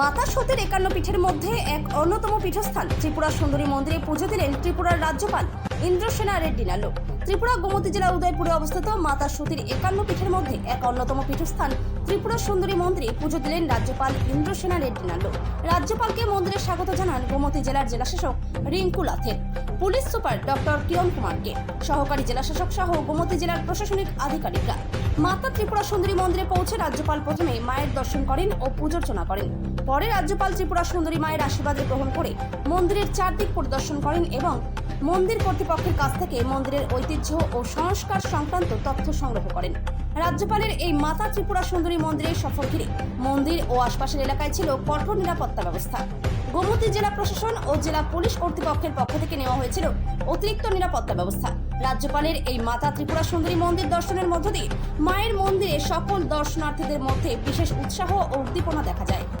মাতা সতীর একান্ন পীঠের মধ্যে এক অন্যতম পীঠস্থান। ত্রিপুরা সুন্দরী মন্দিরে পুজো দিলেন ত্রিপুরার রাজ্যপাল ইন্দ্রসেনা রেড্ডি নালু। ত্রিপুরা গোমতী জেলা উদয়পুরে অবস্থিত মাতা সতীর একান্ন পীঠের মধ্যে এক অন্যতম পীঠস্থান। ত্রিপুরা সুন্দরী মন্দিরে পুজো দিলেন রাজ্যপাল ইন্দ্রসেনা রেড্ডি নালু। রাজ্যপালকে মন্দিরে স্বাগত জানান গোমতী জেলার জেলাশাসক রিঙ্কু লাথের। পুলিশ সুপার ডক্টর কিরণ কুমারকে। সহকারী জেলাশাসক সহ গোমতী জেলার প্রশাসনিক আধিকারিকরা। মাতা ত্রিপুরা সুন্দরী মন্দিরে পৌঁছে রাজ্যপাল প্রথমে মায়ের দর্শন করেন ও পূজার্চনা করেন। পরে রাজ্যপাল ত্রিপুরা সুন্দরী মায়ের আশীর্বাদ গ্রহণ করে মন্দিরের চারদিক পরিদর্শন করেন এবং মন্দির কর্তৃপক্ষের কাছ থেকে মন্দিরের ঐতিহ্য ও সংস্কার সংক্রান্ত তথ্য সংগ্রহ করেন। রাজ্যপালের এই মাতা ত্রিপুরা সুন্দরী মন্দিরের সফর ঘিরে মন্দির ও আশপাশের এলাকায় ছিল কঠোর নিরাপত্তা ব্যবস্থা। গোমতী জেলা প্রশাসন ও জেলা পুলিশ কর্তৃপক্ষের পক্ষ থেকে নেওয়া হয়েছিল অতিরিক্ত নিরাপত্তা ব্যবস্থা। রাজ্যপালের এই মাতা ত্রিপুরা সুন্দরী মন্দির দর্শনের মধ্য দিয়ে মায়ের মন্দিরে সকল দর্শনার্থীদের মধ্যে বিশেষ উৎসাহ ও উদ্দীপনা দেখা যায়।